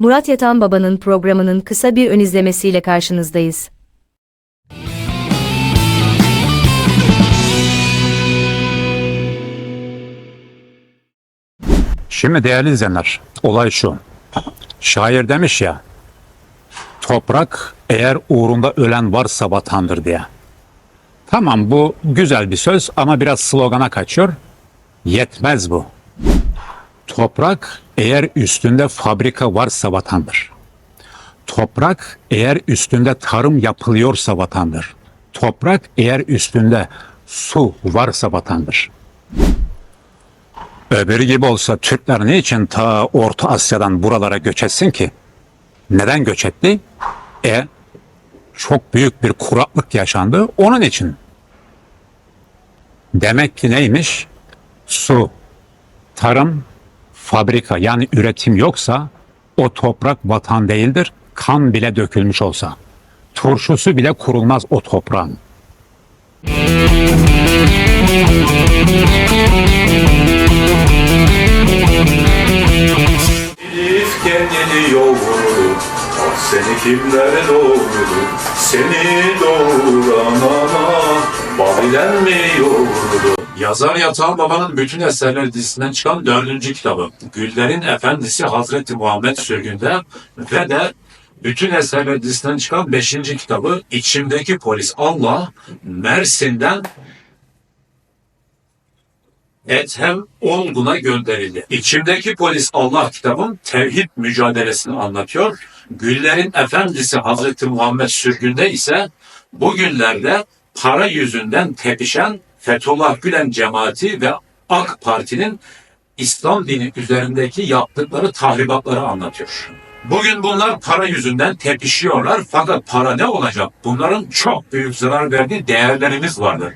Murat Yatan Baba'nın programının kısa bir ön izlemesiyle karşınızdayız. Şimdi değerli izleyenler, olay şu. Şair demiş ya, toprak eğer uğrunda ölen varsa vatandır diye. Tamam bu güzel bir söz ama biraz slogana kaçıyor. Yetmez bu. Toprak eğer üstünde fabrika varsa vatandır. Toprak eğer üstünde tarım yapılıyorsa vatandır. Toprak eğer üstünde su varsa vatandır. Öbürü gibi olsa Türkler niçin ta Orta Asya'dan buralara göç etsin ki? Neden göç etti? E çok büyük bir kuraklık yaşandı onun için. Demek ki neymiş? Su, tarım, fabrika yani üretim yoksa o toprak vatan değildir. Kan bile dökülmüş olsa. Turşusu bile kurulmaz o toprağın. Elif kendini yoğurdu Ah seni kimler doğurdu Seni doğuran ana Babilen mi yoğurdu Yazar Yatağı Baba'nın bütün eserleri dizisinden çıkan dördüncü kitabı. Güllerin Efendisi Hazreti Muhammed Sürgün'de ve de bütün eserler dizisinden çıkan beşinci kitabı İçimdeki Polis Allah Mersin'den Ethem Olgun'a gönderildi. İçimdeki polis Allah kitabın tevhid mücadelesini anlatıyor. Güllerin Efendisi Hazreti Muhammed sürgünde ise bugünlerde para yüzünden tepişen Fethullah Gülen cemaati ve AK Parti'nin İslam dini üzerindeki yaptıkları tahribatları anlatıyor. Bugün bunlar para yüzünden tepişiyorlar fakat para ne olacak? Bunların çok büyük zarar verdiği değerlerimiz vardır.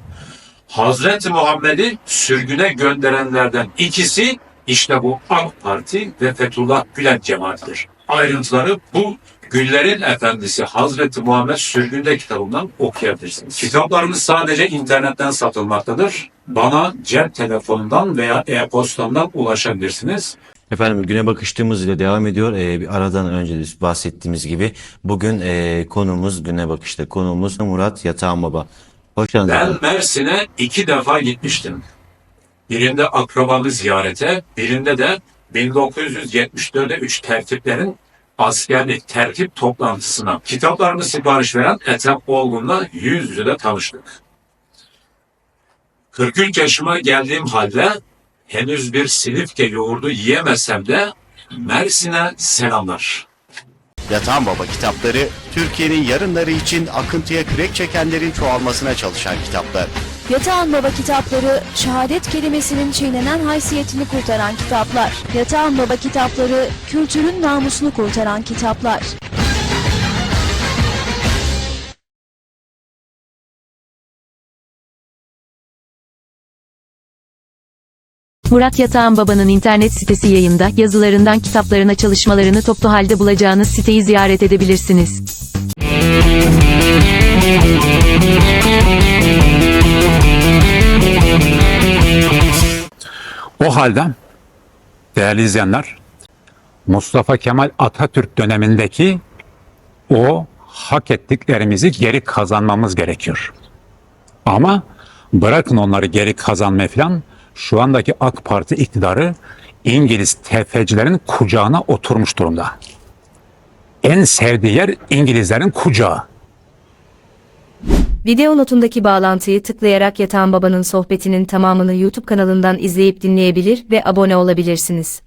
Hazreti Muhammed'i sürgüne gönderenlerden ikisi işte bu AK Parti ve Fethullah Gülen cemaatidir. Ayrıntıları bu Güllerin Efendisi Hazreti Muhammed Sürgünde kitabından okuyabilirsiniz. Kitaplarımız sadece internetten satılmaktadır. Bana cep telefonundan veya e-postamdan ulaşabilirsiniz. Efendim güne bakıştığımız ile devam ediyor. Ee, bir aradan önce de bahsettiğimiz gibi bugün e, konumuz güne bakışta konumuz Murat Yatağan Baba. Hoş geldiniz. Ben. Mersin'e iki defa gitmiştim. Birinde akrabamı ziyarete, birinde de 1974'de 3 tertiplerin askerlik tertip toplantısına. Kitaplarını sipariş veren Ethem Olgun'la yüz yüze de tanıştık. 43 yaşıma geldiğim halde henüz bir silifke yoğurdu yiyemesem de Mersin'e selamlar. Yatan Baba kitapları, Türkiye'nin yarınları için akıntıya kürek çekenlerin çoğalmasına çalışan kitaplar. Yatağan Baba kitapları, şehadet kelimesinin çiğnenen haysiyetini kurtaran kitaplar. Yatağan Baba kitapları, kültürün namusunu kurtaran kitaplar. Murat Yatan Baba'nın internet sitesi yayında yazılarından kitaplarına çalışmalarını toplu halde bulacağınız siteyi ziyaret edebilirsiniz. O halde değerli izleyenler Mustafa Kemal Atatürk dönemindeki o hak ettiklerimizi geri kazanmamız gerekiyor. Ama bırakın onları geri kazanmayı falan şu andaki AK Parti iktidarı İngiliz tefecilerin kucağına oturmuş durumda. En sevdiği yer İngilizlerin kucağı. Video notundaki bağlantıyı tıklayarak Yatan Baba'nın sohbetinin tamamını YouTube kanalından izleyip dinleyebilir ve abone olabilirsiniz.